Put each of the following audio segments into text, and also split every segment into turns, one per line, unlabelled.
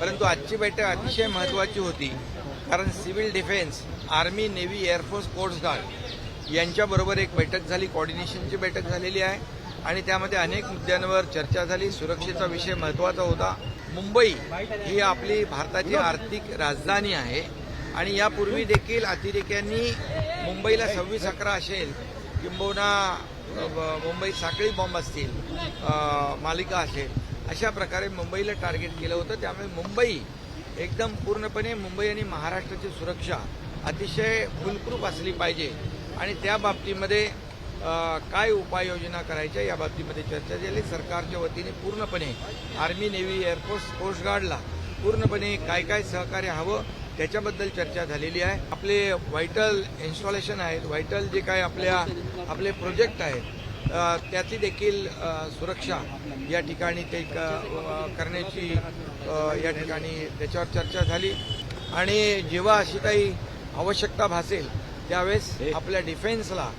परंतु आजची बैठक अतिशय महत्त्वाची होती कारण civil defence army navy air force coast guard यांच्याबरोबर एक बैठक झाली कॉर्डिनेशनची बैठक झालेली आहे आणि त्यामध्ये अनेक मुद्द्यांवर चर्चा झाली सुरक्षेचा विषय महत्त्वाचा होता. मुंबई ही आपली भारताची आर्थिक राजधानी आहे आणि यापूर्वी देखील अतिरेक्यांनी मुंबईला सव्वीस अकरा असेल किंबहुना ब- मुंबईत साखळी बॉम्ब असतील मालिका असेल अशा प्रकारे मुंबईला टार्गेट केलं होतं. त्यामुळे मुंबई एकदम पूर्णपणे मुंबई आणि महाराष्ट्राची सुरक्षा अतिशय फुलप्रूफ असली पाहिजे. आणि त्या बाबतीमध्ये काय उपाययोजना करायच्या या बाबतीमध्ये चर्चा झाली. सरकारच्या वतीने पूर्णपणे army navy air force coast गार्डला पूर्णपणे काय काय सहकार्य हवं त्याच्याबद्दल चर्चा झालेली आहे. आपले व्हायटल इन्स्टॉलेशन आहेत व्हायटल जे काय आपल्या आपले प्रोजेक्ट आहेत त्याची देखील सुरक्षा या ठिकाणी ते करण्याची या ठिकाणी त्याच्यावर चर्चा झाली. आणि जेव्हा अशी काही आवश्यकता भासेल त्यावेळेस आपल्या डिफेन्सला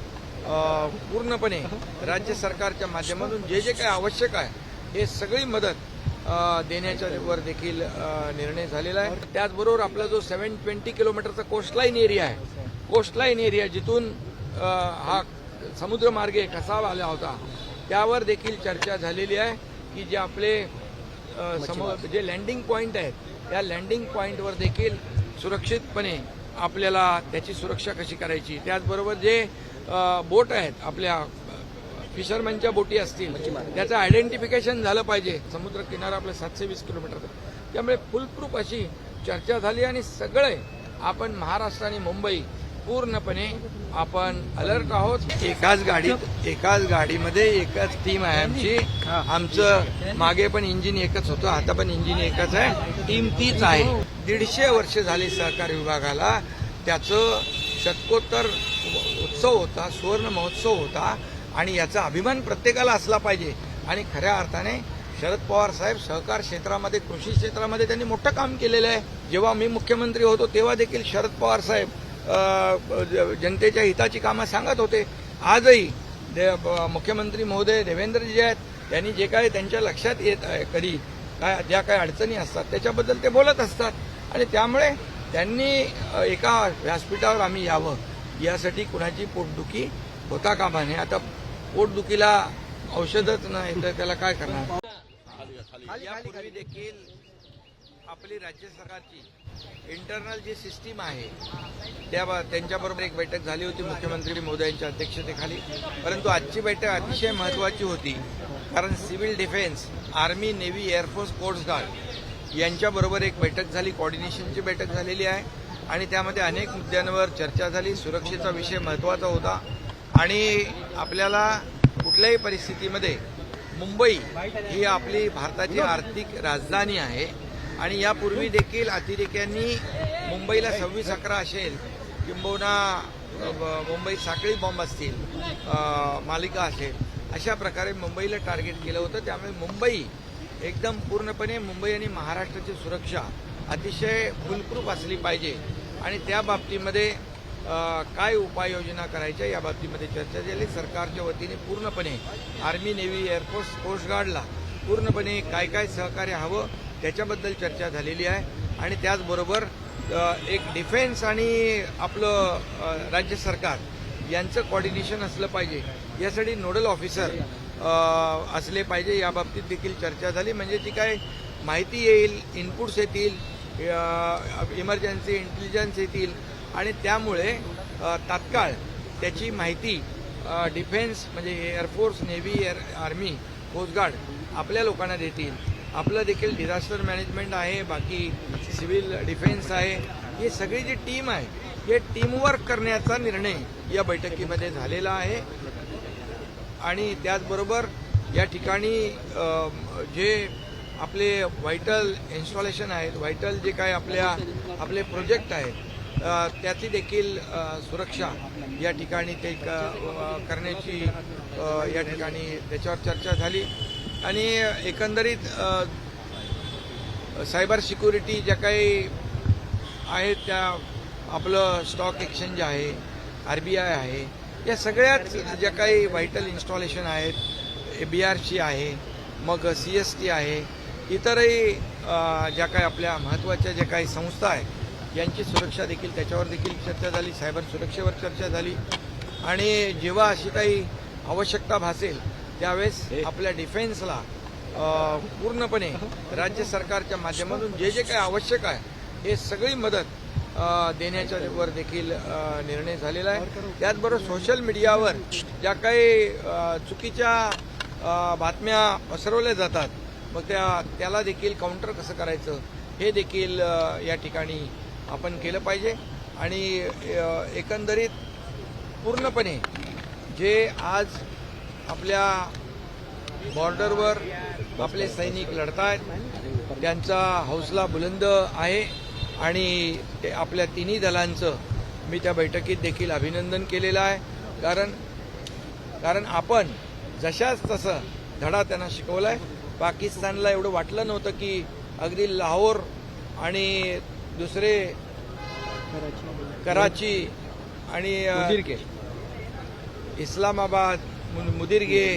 पूर्णपणे राज्य सरकारच्या माध्यमातून जे जे काही आवश्यक आहे हे सगळी मदत देण्याच्या वर देखील निर्णय झालेला आहे. त्याचबरोबर आपला जो सेव्हन ट्वेंटी किलोमीटरचा कोस्टलाईन एरिया आहे कोस्टलाईन एरिया जिथून हा समुद्रमार्गे कसा आला होता त्यावर देखील चर्चा झालेली आहे की जे आपले अ, समो जे लँडिंग पॉईंट आहेत त्या लँडिंग पॉईंटवर देखील सुरक्षितपणे आपल्याला त्याची सुरक्षा कशी करायची? त्याचबरोबर जे बोट आहेत आपल्या फिशरमॅनच्या बोटी असतील त्याचं आयडेंटिफिकेशन झालं पाहिजे. समुद्र किनारा आपलं सातशे वीस किलोमीटरचा त्यामुळे फुलप्रूफ अशी चर्चा झाली आणि सगळे आपण महाराष्ट्र आणि मुंबई पूर्णपणे आपण अलर्ट आहोत. एकाच गाडीत एकाच गाडीमध्ये एकच टीम आहे आमची. आमचं मागे पण इंजिन एकच होतं आता पण इंजिन एकच आहे. टीम तीच आहे. दीडशे वर्ष झाली सहकारी विभागाला. त्याचं शतकोत्तर उत्सव होता सुवर्ण महोत्सव होता. आणि याचा अभिमान प्रत्येकाला असला पाहिजे. आणि खऱ्या अर्थाने शरद पवार साहेब सहकार क्षेत्रामध्ये कृषी क्षेत्रामध्ये त्यांनी मोठं काम केलेलं आहे. जेव्हा मी मुख्यमंत्री होतो तेव्हा देखील शरद पवार साहेब जनतेच्या हिताची कामं सांगत होते. आजही दे मुख्यमंत्री महोदय देवेंद्रजी जे आहेत. त्यांनी जे काय त्यांच्या लक्षात येत आहे कधी काय ज्या काही अडचणी असतात त्याच्याबद्दल ते बोलत असतात. आणि त्यामुळे त्यांनी एका व्यासपीठावर आम्ही यावं. यासाठी कुणाची पोटदुखी होता कामा नये. आता पोटदुखीला औषधच नाही तर त्याला काय करणार? यापूर्वी देखील आपली राज्य सरकारची इंटरनल जी सिस्टीम आहे त्या त्यांच्याबरोबर एक बैठक झाली होती मुख्यमंत्री महोदयांच्या अध्यक्षतेखाली. परंतु आजची बैठक अतिशय महत्त्वाची होती कारण civil defence army navy air force coast guard यांच्याबरोबर एक बैठक झाली कॉर्डिनेशनची बैठक झालेली आहे. आणि त्यामध्ये अनेक मुद्द्यांवर चर्चा झाली सुरक्षेचा विषय महत्त्वाचा होता. आणि आपल्याला कुठल्याही परिस्थितीमध्ये मुंबई ही आपली भारताची आर्थिक राजधानी आहे. आणि यापूर्वी देखील अतिरेक्यांनी मुंबईला सव्वीस अकरा असेल किंबहुना ब- मुंबईत साखळी बॉम्ब असतील मालिका असेल अशा प्रकारे मुंबईला टार्गेट केलं होतं. त्यामुळे मुंबई एकदम पूर्णपणे मुंबई आणि महाराष्ट्राची सुरक्षा अतिशय फुलप्रूफ असली पाहिजे. आणि त्या बाबतीमध्ये काय उपाययोजना करायच्या या बाबतीमध्ये चर्चा झाली. सरकारच्या वतीने पूर्णपणे army navy air force coast गार्डला पूर्णपणे काय काय सहकार्य हवं त्याच्याबद्दल चर्चा झालेली आहे. आणि त्याचबरोबर एक डिफेन्स आणि आपलं राज्य सरकार यांचं कॉर्डिनेशन असलं पाहिजे. यासाठी नोडल ऑफिसर असले पाहिजे. या बाबतीत देखील चर्चा झाली. म्हणजे जी काय माहिती येईल इनपुट्स येतील इमर्जन्सी इंटेलिजन्स येतील. आणि त्यामुळे तात्काळ त्याची माहिती डिफेन्स म्हणजे air force navy air army coast guard आपल्या लोकांना देतील. आपलं देखील डिझास्टर मॅनेजमेंट आहे बाकी सिव्हिल डिफेन्स आहे. ही सगळी जी टीम आहे हे टीमवर्क करण्याचा निर्णय या बैठकीमध्ये झालेला आहे. आणि त्याचबरोबर या ठिकाणी जे आपले व्हायटल इन्स्टॉलेशन आहेत व्हायटल जे काय आपल्या आपले प्रोजेक्ट आहेत त्याची देखील सुरक्षा या ठिकाणी ते क- करण्याची या ठिकाणी त्याच्यावर चर्चा झाली. आणि एकंदरीत सायबर सिक्युरिटी ज्या काही आहेत त्या आपलं स्टॉक एक्सचेंज आहे आर बी आय आहे या सगळ्याच ज्या काही व्हायटल इन्स्टॉलेशन आहेत ए बी आर सी आहे मग सी एस टी आहे इतरही ज्या काही आपल्या महत्त्वाच्या ज्या काही संस्था आहेत यांची सुरक्षा देखील त्याच्यावर देखील चर्चा झाली सायबर सुरक्षेवर चर्चा झाली. आणि जेव्हा अशी काही आवश्यकता भासेल त्यावेळेस आपल्या डिफेन्सला पूर्णपणे राज्य सरकारच्या माध्यमातून जे जे काही आवश्यक आहे हे सगळी मदत देण्याच्या वर देखील निर्णय झालेला आहे. त्याचबरोबर सोशल मीडियावर ज्या काही चुकीच्या बातम्या पसरवल्या जातात मग त्या त्याला देखील काउंटर कसं करायचं हे देखील या ठिकाणी आपण केलं पाहिजे. आणि एकंदरीत पूर्णपणे जे आज आपल्या बॉर्डरवर आपले सैनिक लढतायत. त्यांचा हौसला बुलंद आहे आणि ते आपल्या तिन्ही दलांचं मी त्या बैठकीत देखील अभिनंदन केलेलं आहे. कारण कारण आपण जशाच तसं धडा त्यांना शिकवलाय. पाकिस्तानला एवढं वाटलं नव्हतं की अगदी लाहोर आणि दुसरे कराची आणि इस्लामाबाद मुदिरगे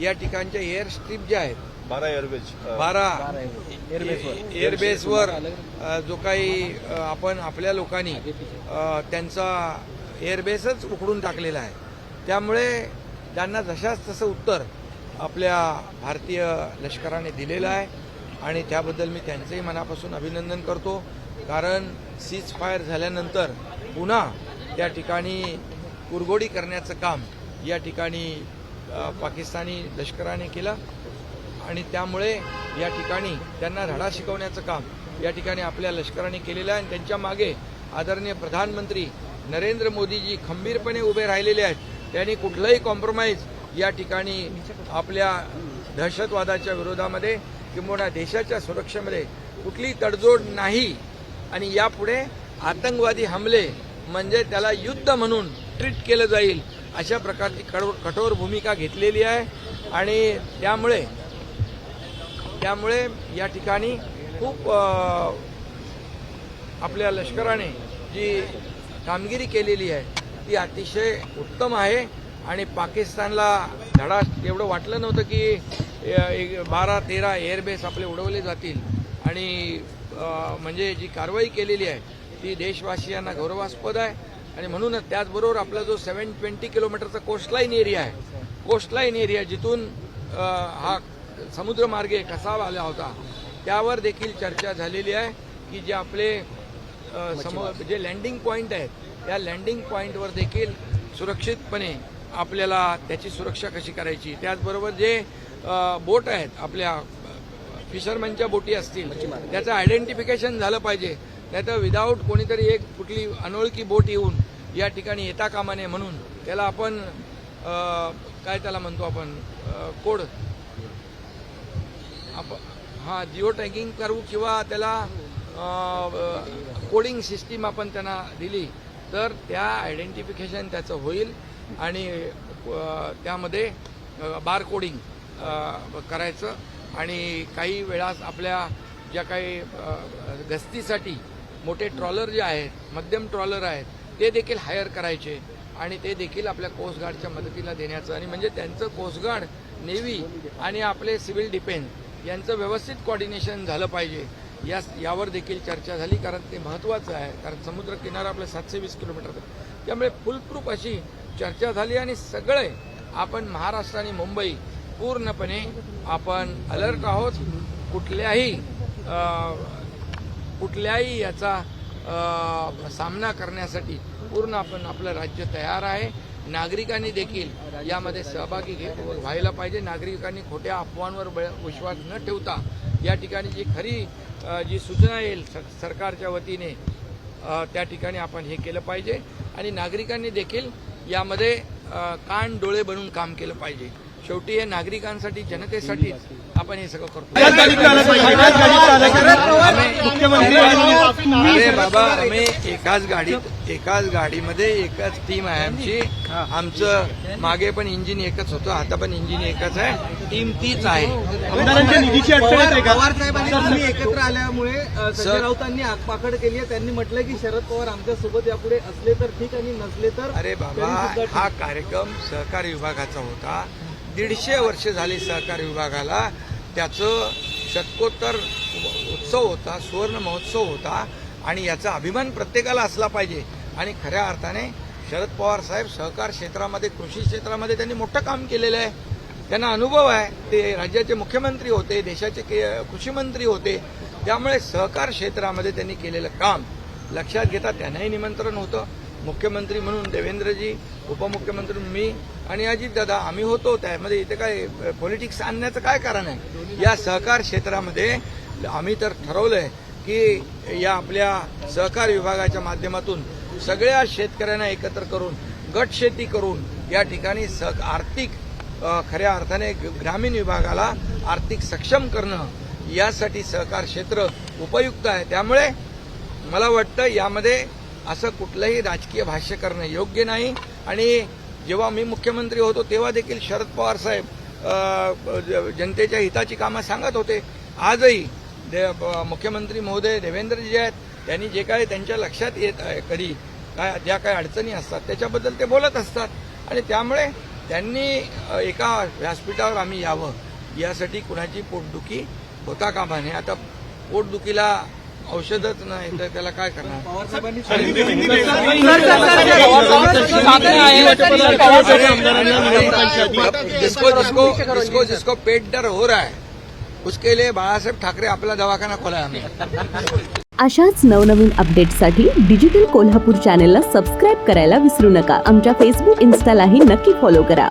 या ठिकाणच्या एअर स्ट्रीप ज्या आहेत
बारा एअरवेज
बारा एअरबेसवर जो काही आपण आपल्या लोकांनी त्यांचा एअरबेसच उकडून टाकलेला आहे. त्यामुळे त्यांना जशाच तसं उत्तर आपल्या भारतीय लष्कराने दिलेलं आहे आणि त्याबद्दल मी त्यांचंही मनापासून अभिनंदन करतो. कारण सीज फायर झाल्यानंतर पुन्हा त्या ठिकाणी कुरगोडी करण्याचं काम या ठिकाणी पाकिस्तानी लष्कराने केलं आणि त्यामुळे या ठिकाणी त्यांना धडा शिकवण्याचं काम या ठिकाणी आपल्या लष्कराने केलेलं आहे. आणि त्यांच्या मागे आदरणीय प्रधानमंत्री नरेंद्र मोदीजी खंबीरपणे उभे राहिलेले आहेत. त्यांनी कुठलंही कॉम्प्रोमाइज या ठिकाणी आपल्या दहशतवादाच्या विरोधामध्ये किंवा देशाच्या सुरक्षेमध्ये कुठली तडजोड नाही. आणि यापुढे आतंकवादी हमले म्हणजे त्याला युद्ध म्हणून ट्रीट केलं जाईल. अशा प्रकारची कठोर कठोर भूमिका घेतलेली आहे आणि त्यामुळे त्यामुळे या ठिकाणी खूप आपल्या लष्कराने जी कामगिरी केलेली आहे ती अतिशय उत्तम आहे. आणि पाकिस्तानला धडा एवढं वाटलं नव्हतं की एक बारा तेरा एअरबेस आपले उडवले जातील. आणि म्हणजे जी कारवाई केलेली आहे ती देशवासियांना गौरवास्पद आहे. आणि म्हणूनच त्याचबरोबर आपला जो सेव्हन ट्वेंटी किलोमीटरचा कोस्टलाईन एरिया आहे कोस्टलाईन एरिया जिथून हा समुद्रमार्गे कसा आला होता त्यावर देखील चर्चा झालेली आहे की जे आपले समो जे लँडिंग पॉईंट आहेत त्या लँडिंग पॉईंटवर देखील सुरक्षितपणे आपल्याला त्याची सुरक्षा कशी करायची? त्याचबरोबर जे बोट आहेत आपल्या फिशरमॅनच्या बोटी असतील त्याचं आयडेंटिफिकेशन झालं पाहिजे. नाहीतर विदाऊट कोणीतरी एक कुठली अनोळखी बोट येऊन या ठिकाणी येता कामा नये म्हणून त्याला आपण काय त्याला म्हणतो आपण कोड. आप हां जिओ टॅगिंग करू किंवा त्याला कोडिंग सिस्टीम आपण त्यांना दिली तर त्या आयडेंटिफिकेशन त्याचं होईल आणि त्यामध्ये बार कोडिंग करायचं आणि काही वेळास आपल्या ज्या काही गस्तीसाठी मोठे ट्रॉलर जे आहेत मध्यम ट्रॉलर आहेत ते देखील हायर करायचे आणि ते देखील आपल्या कोस्टगार्डच्या मदतीला देण्याचं आणि म्हणजे त्यांचं कोस्टगार्ड नेव्ही आणि आपले सिव्हिल डिफेन्स यांचं व्यवस्थित कॉर्डिनेशन झालं पाहिजे. या यावर देखील चर्चा झाली कारण ते महत्त्वाचं आहे. कारण समुद्र किनारा आपलं सातशे वीस किलोमीटर त्यामुळे फुलप्रूफ अशी चर्चा झाली आणि सगळे आपण महाराष्ट्र आणि मुंबई पूर्णपणे आपण अलर्ट आहोत. कुठल्याही कुठल्याही याचा सामना करण्यासाठी पूर्ण आपण आपलं राज्य तयार आहे. नागरिकांनी देखील यामध्ये सहभागी व्हायला पाहिजे. नागरिकांनी खोट्या अफवांवर विश्वास न ठेवता या ठिकाणी जी खरी जी सूचना येईल स- सरकारच्या वतीने त्या ठिकाणी आपण हे केलं पाहिजे. आणि नागरिकांनी देखील यामध्ये कान डोळे बनून काम केलं पाहिजे. शेवटी हे नागरिकांसाठी जनतेसाठी आपण हे सगळं करतो. अरे बाबा आम्ही एकाच गाडीत एकाच गाडीमध्ये एकच टीम आहे आमची. आमचं मागे पण इंजिन एकच होतं आता पण इंजिन एकच आहे. टीम तीच आहे.
पवार साहेबांनी एकत्र आल्यामुळे संजय राऊतांनी आगपाखड केली आहे. त्यांनी म्हटलं की शरद पवार आमच्यासोबत यापुढे असले तर ठीक आणि नसले तर
अरे बाबा हा कार्यक्रम सहकारी विभागाचा होता. दीडशे वर्ष झाली सहकार विभागाला. त्याचं शतकोत्तर उत्सव होता सुवर्ण महोत्सव होता आणि याचा अभिमान प्रत्येकाला असला पाहिजे. आणि खऱ्या अर्थाने शरद पवार साहेब सहकार क्षेत्रामध्ये कृषी क्षेत्रामध्ये त्यांनी मोठं काम केलेलं आहे. त्यांना अनुभव आहे. ते राज्याचे मुख्यमंत्री होते देशाचे के- कृषी मंत्री होते. त्यामुळे सहकार क्षेत्रामध्ये त्यांनी केलेलं काम लक्षात घेता त्यांनाही निमंत्रण होतं. मुख्यमंत्री म्हणून देवेंद्रजी उपमुख्यमंत्री मी आणि अजितदादा आम्ही होतो त्यामध्ये इथे काय पॉलिटिक्स आणण्याचं काय कारण आहे? या सहकार क्षेत्रामध्ये आम्ही तर ठरवलंय की या आपल्या सहकार विभागाच्या माध्यमातून सगळ्या शेतकऱ्यांना एकत्र करून गट शेती करून या ठिकाणी सह आर्थिक खऱ्या अर्थाने ग्रामीण विभागाला आर्थिक सक्षम करणं यासाठी सहकार क्षेत्र उपयुक्त आहे. त्यामुळे मला वाटतं यामध्ये असं कुठलंही राजकीय भाष्य करणं योग्य नाही आणि जेव्हा मी मुख्यमंत्री होतो तेव्हा देखील शरद पवार साहेब जनतेच्या हिताची कामं सांगत होते. आजही दे- मुख्यमंत्री महोदय देवेंद्रजी आहेत. त्यांनी जे काय त्यांच्या लक्षात येत आहे कधी काय ज्या काय अडचणी असतात त्याच्याबद्दल ते बोलत असतात. आणि त्यामुळे त्यांनी एका व्यासपीठावर आम्ही यावं. यासाठी कुणाची पोटदुखी होता कामा नये. आता पोटदुखीला औषधच नाही तर त्याला काय करणार जिसको जिसको जिसको जिसको पेट दर हो रहा है उसके लिए बाळासाहेब ठाकरे आपला दवाखाना खोला आम्ही
अशाच नवनवीन अपडेट्ससाठी डिजिटल कोल्हापूर चॅनेलला सबस्क्राईब करायला विसरू नका आमच्या फेसबुक इन्स्टालाही नक्की फॉलो करा